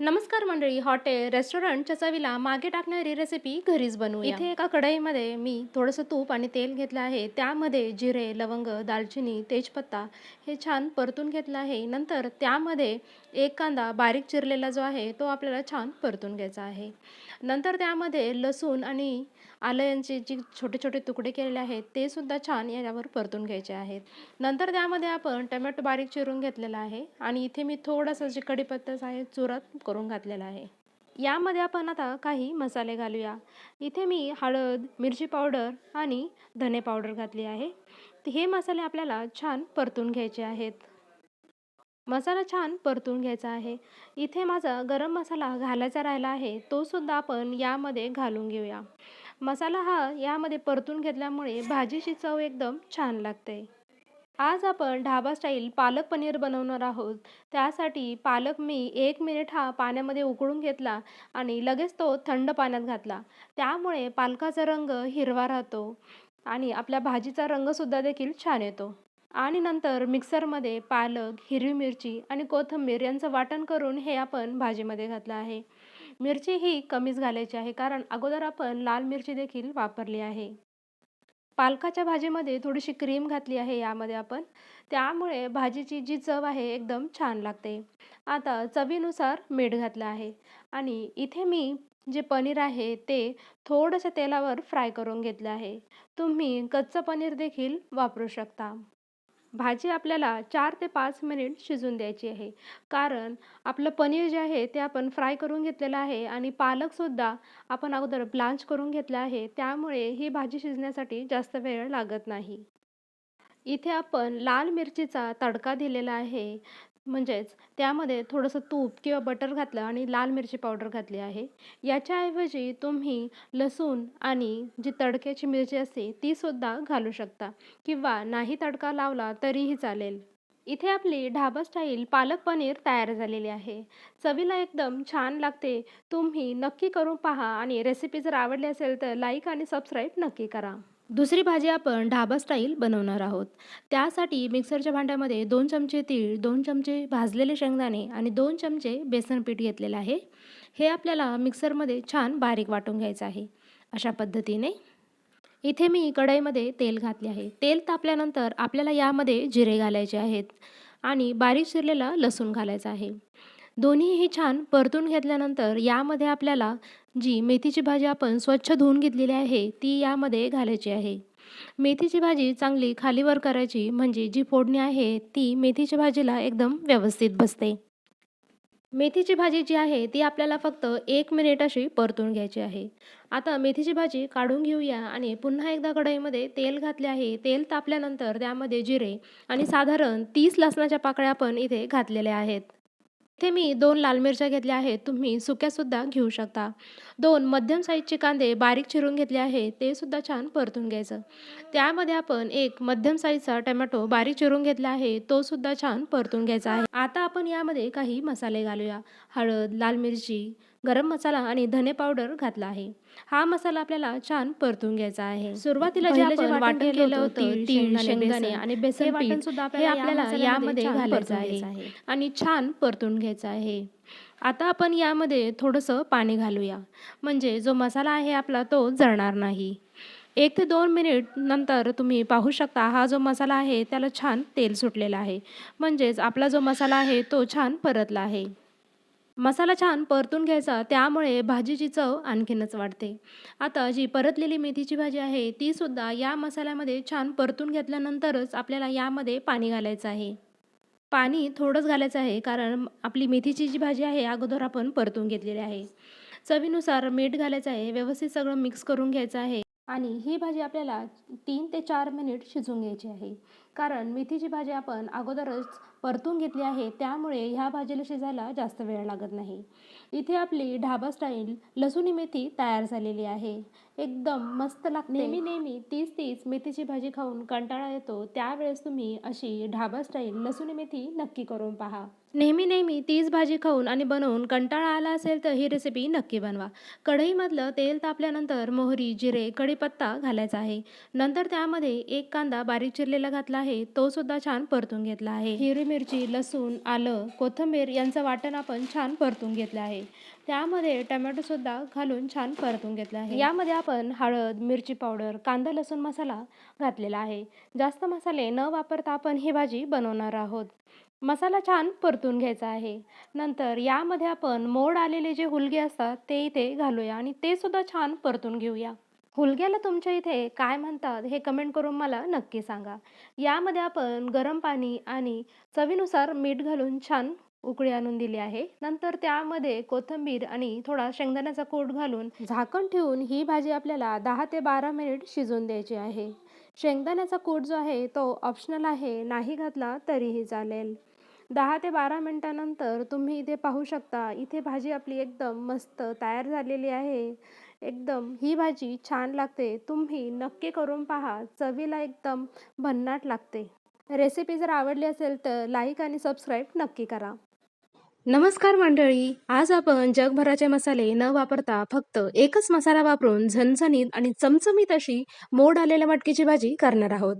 नमस्कार मंडळी हॉटेल रेस्टॉरंटच्या चवीला मागे टाकणारी रेसिपी घरीच बनवू इथे एका कढईमध्ये मी थोडंसं तूप आणि तेल घेतलं आहे. त्यामध्ये जिरे लवंग दालचिनी तेजपत्ता हे छान परतून घेतलं आहे. नंतर त्यामध्ये एक कांदा बारीक चिरलेला जो आहे तो आपल्याला छान परतून घ्यायचा आहे. नंतर त्यामध्ये लसूण आणि आलं यांचे जे छोटे छोटे तुकडे केलेले आहेत ते सुद्धा छान याच्यावर परतून घ्यायचे आहेत. नंतर त्यामध्ये आपण टमॅटो बारीक चिरून घेतलेला आहे. आणि इथे मी थोडंसं जे कढीपत्ताच आहे चुरत करून घातलेला आहे. यामध्ये आपण आता काही मसाले घालूया. इथे मी हळद मिरची पावडर आणि धने पावडर घातली आहे. हे मसाले आपल्याला छान परतून घ्यायचे आहेत. मसाला छान परतून घ्यायचा आहे. इथे माझा गरम मसाला घालायचा राहिला आहे. तो सुद्धा आपण यामध्ये घालून घेऊया. मसाला हा यामध्ये परतून घेतल्यामुळे भाजीची चव एकदम छान लागते. आज आपण ढाबा स्टाईल पालक पनीर बनवणार आहोत. त्यासाठी पालक मी एक मिनिट हा पाण्यामध्ये उकळून घेतला आणि लगेच तो थंड पाण्यात घातला. त्यामुळे पालकाचा रंग हिरवा राहतो आणि आपल्या भाजीचा रंगसुद्धा देखील छान येतो. आणि नंतर मिक्सरमध्ये पालक हिरवी मिरची आणि कोथिंबीर यांचं वाटण करून हे आपण भाजीमध्ये घातलं आहे. मिरची ही कमीच घालायची आहे कारण अगोदर आपण लाल मिरची देखील वापरली आहे. पालकाच्या भाजीमध्ये थोडीशी क्रीम घातली आहे यामध्ये आपण. त्यामुळे भाजीची जी चव आहे एकदम छान लागते. आता चवीनुसार मीठ घातलं आहे. आणि इथे मी जे पनीर आहे ते थोडंसं तेलावर फ्राय करून घेतलं आहे. तुम्ही कच्चं पनीर देखील वापरू शकता. भाजी आपल्याला चार ते पाच मिनिट शिजून द्यायची आहे. कारण आपलं पनीर जे आहे ते आपण फ्राय करून घेतलेलं आहे आणि पालकसुद्धा आपण अगोदर ब्लांच करून घेतला आहे त्यामुळे ही भाजी शिजण्यासाठी जास्त वेळ लागत नाही. इथे आपण लाल मिरचीचा तडका दिलेला आहे. म्हणजेच त्यामध्ये थोडंसं तूप किंवा बटर घातलं आणि लाल मिरची पावडर घातली आहे. याच्याऐवजी तुम्ही लसूण आणि जी तडक्याची मिरची असते तीसुद्धा घालू शकता. किंवा नाही तडका लावला तरीही चालेल. इथे आपली ढाबा स्टाईल पालक पनीर तयार झालेली आहे. चवीला एकदम छान लागते. तुम्ही नक्की करून पहा आणि रेसिपी जर आवडली असेल तर लाईक आणि सबस्क्राईब नक्की करा. दुसरी भाजी आपण ढाबा स्टाईल बनवणार आहोत. त्यासाठी मिक्सरच्या भांड्यामध्ये दोन चमचे तीळ दोन चमचे भाजलेले शेंगदाणे आणि दोन चमचे बेसन पीठ घेतलेलं आहे. हे आपल्याला मिक्सरमध्ये छान बारीक वाटून घ्यायचं आहे. अशा पद्धतीने. इथे मी कढईमध्ये तेल घातले आहे. तेल तापल्यानंतर आपल्याला यामध्ये जिरे घालायचे आहेत आणि बारीक चिरलेला लसूण घालायचा आहे. दोन्हीही छान परतून घेतल्यानंतर यामध्ये आपल्याला जी मेथीची भाजी आपण स्वच्छ धुवून घेतलेली आहे ती यामध्ये घालायची आहे. मेथीची भाजी चांगली खालीवर करायची म्हणजे जी फोडणी आहे ती मेथीच्या भाजीला एकदम व्यवस्थित बसते. मेथीची भाजी जी आहे ती आपल्याला फक्त एक मिनिट अशी परतून घ्यायची आहे. आता मेथीची भाजी काढून घेऊया आणि पुन्हा एकदा कढईमध्ये तेल घातले आहे. तेल तापल्यानंतर त्यामध्ये जिरे आणि साधारण तीस लसणाच्या पाकळ्या आपण इथे घातलेल्या आहेत. इथे मी दोन लाल मिरच्या घेतल्या आहेत तुम्ही सुक्यासुद्धा घेऊ शकता. दोन मध्यम साईजचे कांदे बारीक चिरून घेतले आहे ते सुद्धा छान परतून घ्यायचं. त्यामध्ये आपण एक मध्यम साईजचा टमॅटो बारीक चिरून घेतला आहे तो सुद्धा छान परतून घ्यायचा आहे. आता आपण यामध्ये काही मसाले घालूया. हळद लाल मिरची गरम मसाला आणि धने पावडर घातला आहे. हा मसाला आपल्याला छान परतून घ्यायचा आहे. सुरुवातीला जे आपण वाटण होतं तीळ शेंगदाणे आणि बेसन वाटण सुद्धा हे आपल्याला यामध्ये घालायचं आहे. आणि छान परतून घ्यायचं आहे. आता आपण यामध्ये थोडंसं पाणी घालूया. म्हणजे जो मसाला आहे आपला तो जळणार नाही. एक ते दोन मिनिट नंतर तुम्ही पाहू शकता हा जो मसाला आहे त्याला छान तेल सुटलेला आहे. म्हणजेच आपला जो मसाला आहे तो छान परतला आहे. मसाला छान परतून घ्यायचा त्यामुळे भाजीची चव आणखीनच वाढते. आता जी परतलेली मेथीची भाजी आहे तीसुद्धा या मसाल्यामध्ये छान परतून घेतल्यानंतरच आपल्याला यामध्ये पाणी घालायचं आहे. पाणी थोडंच घालायचं आहे कारण आपली मेथीची जी भाजी आहे अगोदर आपण परतून घेतलेली आहे. चवीनुसार मीठ घालायचं आहे व्यवस्थित सगळं मिक्स करून घ्यायचं आहे आणि ही भाजी आपल्याला तीन ते चार मिनिट शिजवून घ्यायची आहे. कारण मेथीची भाजी आपण अगोदरच परतून घेतली आहे त्यामुळे ह्या भाजीला शिजायला जास्त वेळ लागत नाही. इथे आपली ढाबा स्टाईल लसुणी मेथी तयार झालेली आहे. एकदम मस्त लागते. नेहमी नेहमी तीच तीच मेथीची भाजी खाऊन कंटाळा येतो. त्यावेळेस तुम्ही अशी ढाबा स्टाईल लसुणी मेथी नक्की करून पहा. नेहमी नेहमी तीच भाजी खाऊन आणि बनवून कंटाळा आला असेल तर ही रेसिपी नक्की बनवा. कढईमधलं तेल तापल्यानंतर मोहरी जिरे कढीपत्ता घालायचा आहे. नंतर त्यामध्ये एक कांदा बारीक चिरलेला घातला आहे. तो सुद्धा छान परतून घेतला आहे. हिरवी मिरची लसूण आलं कोथिंबीर यांचं वाटण आपण छान परतून घेतलं आहे. त्यामध्ये टमॅटोसुद्धा घालून छान परतून घेतलं आहे. यामध्ये आपण हळद मिरची पावडर कांदा लसूण मसाला घातलेला आहे. जास्त मसाले न वापरता आपण ही भाजी बनवणार आहोत. मसाला छान परतून घ्यायचा आहे. नंतर यामध्ये आपण मोड आलेले जे हुलगे असतात ते इथे घालूया आणि ते सुद्धा छान परतून घेऊया. हुलग्याला तुमच्या इथे काय म्हणतात हे कमेंट करून मला नक्की सांगा. यामध्ये आपण गरम पाणी आणि चवीनुसार मीठ घालून छान उकळी आणून दिली आहे. नंतर त्यामध्ये कोथिंबीर आणि थोडा शेंगदाण्याचा कोट घालून झाकण ठेवून ही भाजी आपल्याला दहा ते बारा मिनिट शिजवून द्यायची आहे. शेंगदाण्याचा कूट जो आहे तो ऑप्शनल आहे. नाही घातला तरीही चालेल. दहा ते बारा मिनटानंतर तुम्ही इथे पाहू शकता इथे भाजी आपली एकदम मस्त तयार झालेली आहे. एकदम ही भाजी छान लागते. तुम्ही नक्की करून पहा चवीला एकदम भन्नाट लागते. रेसिपी जर आवडली असेल तर लाईक आणि सबस्क्राईब नक्की करा. नमस्कार मंडळी आज आपण जगभराचे मसाले न वापरता फक्त एकच मसाला वापरून झणझणीत आणि चमचमीत अशी मोड आलेल्या मटकीची भाजी करणार आहोत.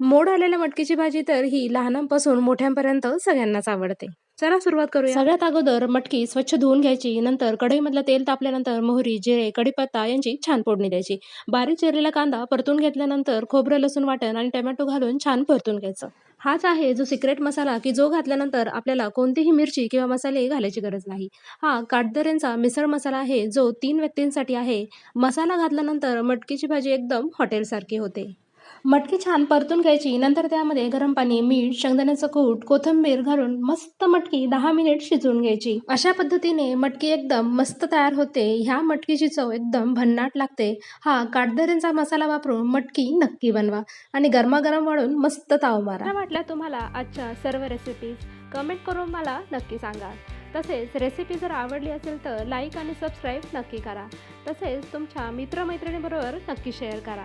मोड आलेल्या मटकीची भाजी तर ही लहानांपासून मोठ्यांपर्यंत सगळ्यांनाच आवडते. चला सुरुवात करूया. सगळ्यात अगोदर मटकी स्वच्छ धुवून घ्यायची नंतर कढईमधलं तेल तापल्यानंतर मोहरी जिरे कढीपत्ता यांची छान फोडणी द्यायची. बारीक चिरलेला कांदा परतून घेतल्यानंतर खोबरं लसूण वाटण आणि टोमॅटो घालून छान परतून घ्यायचं. हाच आहे जो सिक्रेट मसाला की जो घातल्यानंतर आपल्याला कोणतीही मिरची किंवा मसाले घालायची गरज नाही. हा काटदऱ्यांचा मिसळ मसाला आहे जो तीन व्यक्तींसाठी आहे. मसाला घातल्यानंतर मटकीची भाजी एकदम हॉटेलसारखी होते. मटकी छान परतून घ्यायची. नंतर त्यामध्ये गरम पाणी मीठ शेंगदाण्याचं कूट कोथिंबीर घालून मस्त मटकी दहा मिनिट शिजवून घ्यायची. अशा पद्धतीने मटकी एकदम मस्त तयार होते. ह्या मटकीची चव एकदम भन्नाट लागते. हा काटदऱ्यांचा मसाला वापरून मटकी नक्की बनवा आणि गरमागरम वाढून मस्त ताव मारा. वाटल्या तुम्हाला आजच्या सर्व रेसिपीज कमेंट करून मला नक्की सांगा. तसेच रेसिपी जर आवडली असेल तर लाईक आणि सबस्क्राईब नक्की करा. तसेच तुमच्या मित्रमैत्रिणीबरोबर नक्की शेअर करा.